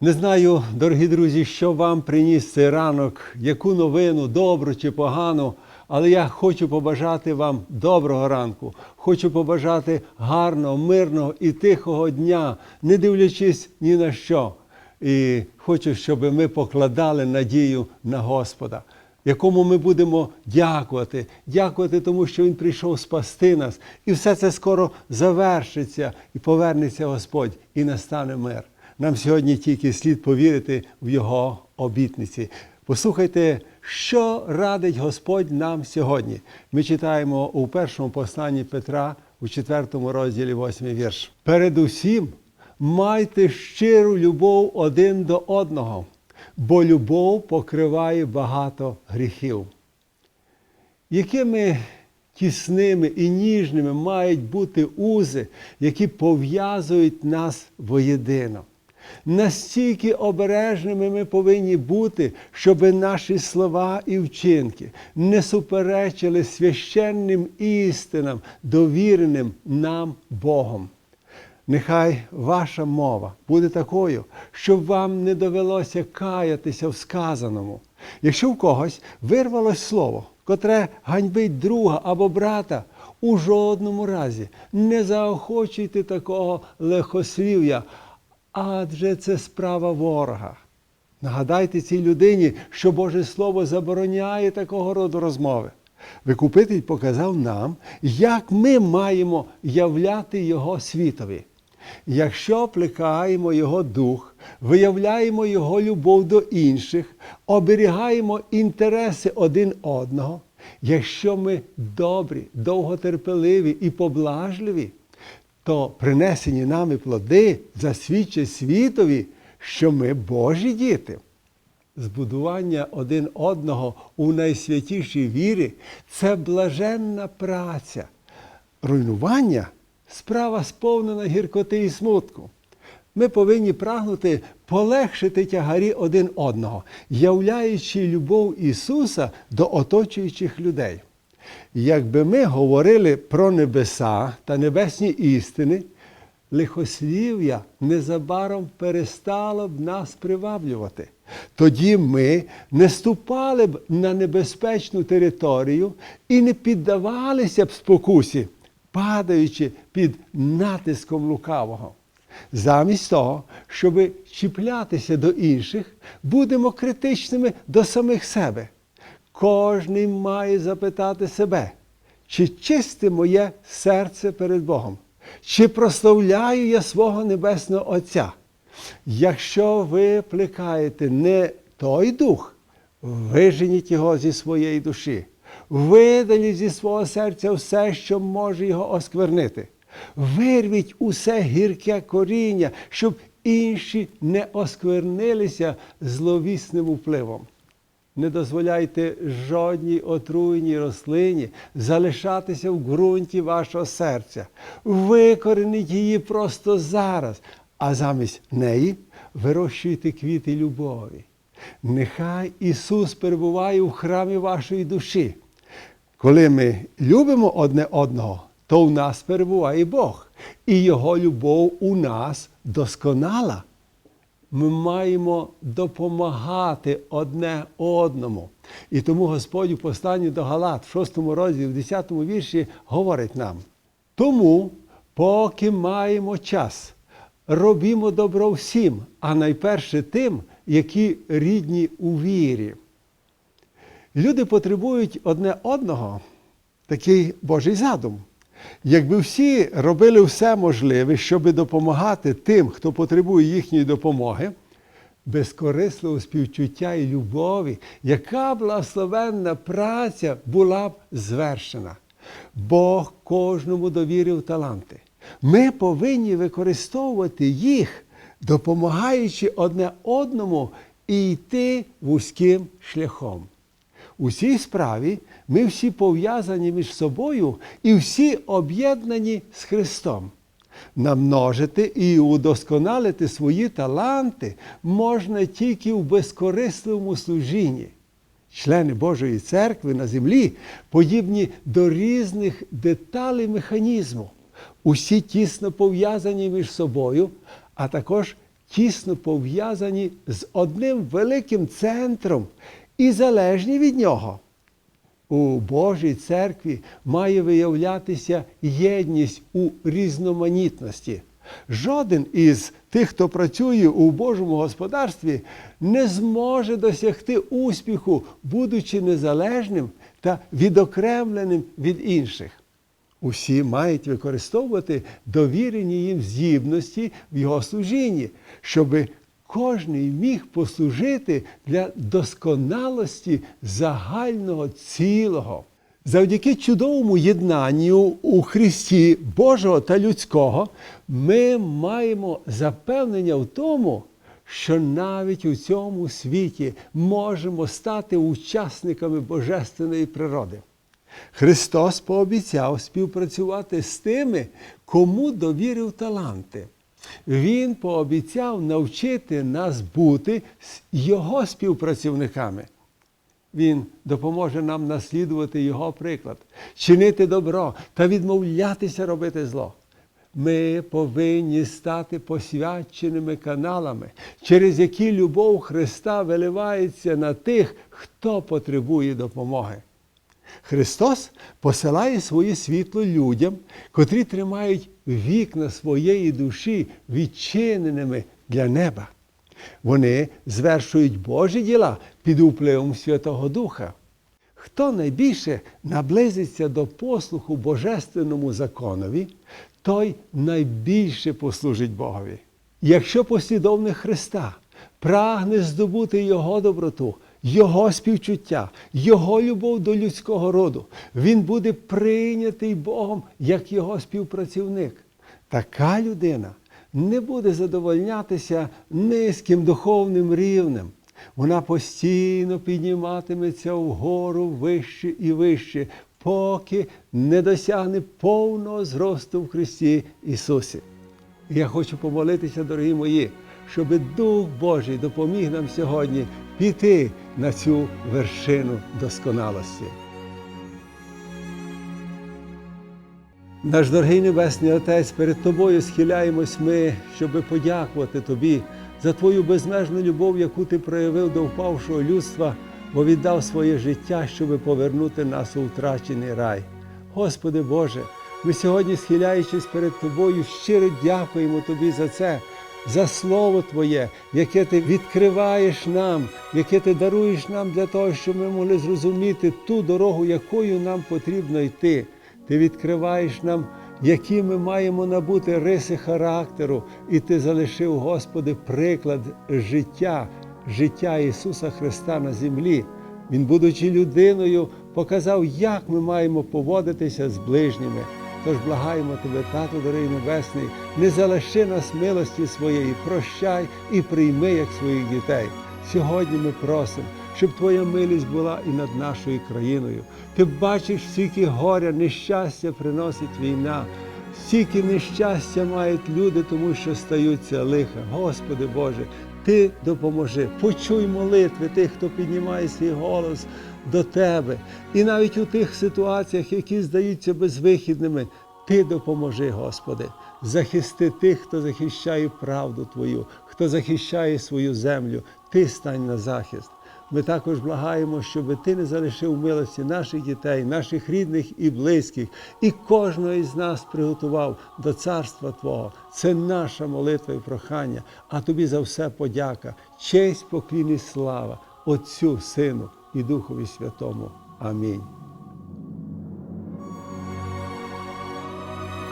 Не знаю, дорогі друзі, що вам приніс цей ранок, яку новину, добру чи погану, але я хочу побажати вам доброго ранку, хочу побажати гарного, мирного і тихого дня, не дивлячись ні на що. І хочу, щоб ми покладали надію на Господа, якому ми будемо дякувати, дякувати тому, що Він прийшов спасти нас. І все це скоро завершиться, і повернеться Господь, і настане мир. Нам сьогодні тільки слід повірити в Його обітниці. Послухайте, що радить Господь нам сьогодні. Ми читаємо у першому посланні Петра у четвертому розділі, восьмий вірш. Передусім, майте щиру любов один до одного, бо любов покриває багато гріхів. Якими тісними і ніжними мають бути узи, які пов'язують нас воєдино. Настільки обережними ми повинні бути, щоб наші слова і вчинки не суперечили священним істинам, довіреним нам Богом. Нехай ваша мова буде такою, щоб вам не довелося каятися в сказаному. Якщо в когось вирвалось слово, котре ганьбить друга або брата, у жодному разі не заохочуйте такого легкослів'я, адже це справа ворога. Нагадайте цій людині, що Боже Слово забороняє такого роду розмови. Викупитель показав нам, як ми маємо являти Його світові. Якщо плекаємо Його дух, виявляємо Його любов до інших, оберігаємо інтереси один одного, якщо ми добрі, довготерпеливі і поблажливі, то принесені нами плоди засвідчать світові, що ми Божі діти. Збудування один одного у найсвятішій вірі це блаженна праця. Руйнування справа сповнена гіркоти і смутку. Ми повинні прагнути полегшити тягарі один одного, являючи любов Ісуса до оточуючих людей. Якби ми говорили про небеса та небесні істини, лихослів'я незабаром перестало б нас приваблювати. Тоді ми не ступали б на небезпечну територію і не піддавалися б спокусі, падаючи під натиском лукавого. Замість того, щоб чіплятися до інших, будемо критичними до самих себе. Кожний має запитати себе, чи чисте моє серце перед Богом, чи прославляю я свого Небесного Отця. Якщо ви плекаєте не той дух, виженіть його зі своєї душі, видаліть зі свого серця все, що може його осквернити. Вирвіть усе гірке коріння, щоб інші не осквернилися зловісним впливом. Не дозволяйте жодній отруйній рослині залишатися в ґрунті вашого серця. Викореніть її просто зараз, а замість неї вирощуйте квіти любові. Нехай Ісус перебуває в храмі вашої душі. Коли ми любимо одне одного, то в нас перебуває Бог, і Його любов у нас досконала. Ми маємо допомагати одне одному. І тому Господь у посланні до Галат, в 6 розділі, в 10 вірші, говорить нам: тому, поки маємо час, робімо добро всім, а найперше тим, які рідні у вірі. Люди потребують одне одного, такий Божий задум. Якби всі робили все можливе, щоб допомагати тим, хто потребує їхньої допомоги, безкорисливого співчуття і любові, яка благословенна праця була б звершена. Бог кожному довірив таланти. Ми повинні використовувати їх, допомагаючи одне одному і йти вузьким шляхом. У цій справі ми всі пов'язані між собою і всі об'єднані з Христом. Намножити і удосконалити свої таланти можна тільки в безкорисливому служінні. Члени Божої церкви на землі подібні до різних деталей механізму. Усі тісно пов'язані між собою, а також тісно пов'язані з одним великим центром і залежні від нього. У Божій церкві має виявлятися єдність у різноманітності. Жоден із тих, хто працює у Божому господарстві, не зможе досягти успіху, будучи незалежним та відокремленим від інших. Усі мають використовувати довірені їм здібності в його служінні, щоб кожний міг послужити для досконалості загального цілого. Завдяки чудовому єднанню у Христі Божого та людського ми маємо запевнення в тому, що навіть у цьому світі можемо стати учасниками божественної природи. Христос пообіцяв співпрацювати з тими, кому довірив таланти. Він пообіцяв навчити нас бути Його співпрацівниками. Він допоможе нам наслідувати Його приклад, чинити добро та відмовлятися робити зло. Ми повинні стати посвяченими каналами, через які любов Христа виливається на тих, хто потребує допомоги. Христос посилає своє світло людям, котрі тримають вікна своєї душі відчиненими для неба. Вони звершують Божі діла під впливом Святого Духа. Хто найбільше наблизиться до послуху Божественному законові, той найбільше послужить Богові. Якщо послідовник Христа прагне здобути Його доброту, Його співчуття, Його любов до людського роду, він буде прийнятий Богом як Його співпрацівник. Така людина не буде задовольнятися низьким духовним рівнем. Вона постійно підніматиметься вгору вище і вище, поки не досягне повного зросту в Христі Ісусі. Я хочу помолитися, дорогі мої, щоб Дух Божий допоміг нам сьогодні піти на цю вершину досконалості. Наш дорогий Небесний Отець, перед Тобою схиляємось ми, щоб подякувати Тобі за Твою безмежну любов, яку Ти проявив до впавшого людства, бо віддав своє життя, щоб повернути нас у втрачений рай. Господи Боже, ми сьогодні, схиляючись перед Тобою, щиро дякуємо Тобі за це, за Слово Твоє, яке Ти відкриваєш нам, яке Ти даруєш нам для того, щоб ми могли зрозуміти ту дорогу, якою нам потрібно йти. Ти відкриваєш нам, які ми маємо набути риси характеру, і Ти залишив, Господи, приклад життя, життя Ісуса Христа на землі. Він, будучи людиною, показав, як ми маємо поводитися з ближніми. Тож благаємо Тебе, Тато дорогий Небесний, не залиши нас милості своєї, прощай і прийми як своїх дітей. Сьогодні ми просимо, щоб Твоя милість була і над нашою країною. Ти бачиш, скільки горя, нещастя приносить війна, стільки нещастя мають люди, тому що стаються лиха. Господи Боже, Ти допоможи, почуй молитви тих, хто піднімає свій голос до Тебе. І навіть у тих ситуаціях, які здаються безвихідними, Ти допоможи, Господи, захисти тих, хто захищає правду Твою, хто захищає свою землю, Ти стань на захист. Ми також благаємо, щоб ти не залишив милості наших дітей, наших рідних і близьких, і кожного із нас приготував до царства Твого. Це наша молитва і прохання, а тобі за все подяка, честь, поклін і слава Отцю, Сину і Духові Святому. Амінь.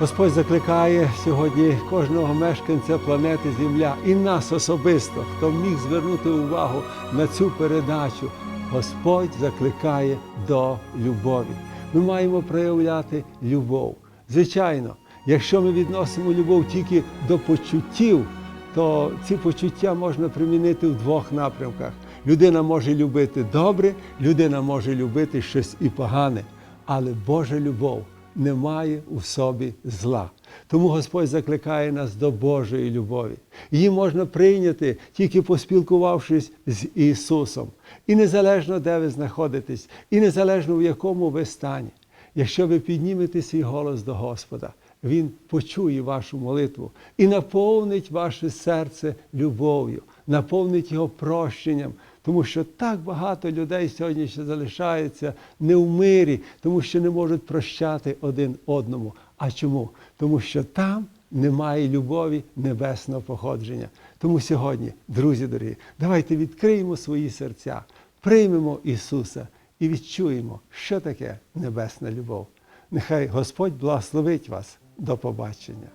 Господь закликає сьогодні кожного мешканця планети Земля і нас особисто, хто міг звернути увагу на цю передачу. Господь закликає до любові. Ми маємо проявляти любов. Звичайно, якщо ми відносимо любов тільки до почуттів, то ці почуття можна примінити в двох напрямках. Людина може любити добре, людина може любити щось і погане, але Божа любов немає у собі зла. Тому Господь закликає нас до Божої любові. Її можна прийняти, тільки поспілкувавшись з Ісусом. І незалежно, де ви знаходитесь, і незалежно в якому ви стані. Якщо ви піднімете свій голос до Господа, Він почує вашу молитву і наповнить ваше серце любов'ю, наповнить його прощенням. Тому що так багато людей сьогодні ще залишаються не в мирі, тому що не можуть прощати один одному. А чому? Тому що там немає любові небесного походження. Тому сьогодні, друзі дорогі, давайте відкриємо свої серця, приймемо Ісуса і відчуємо, що таке небесна любов. Нехай Господь благословить вас. До побачення.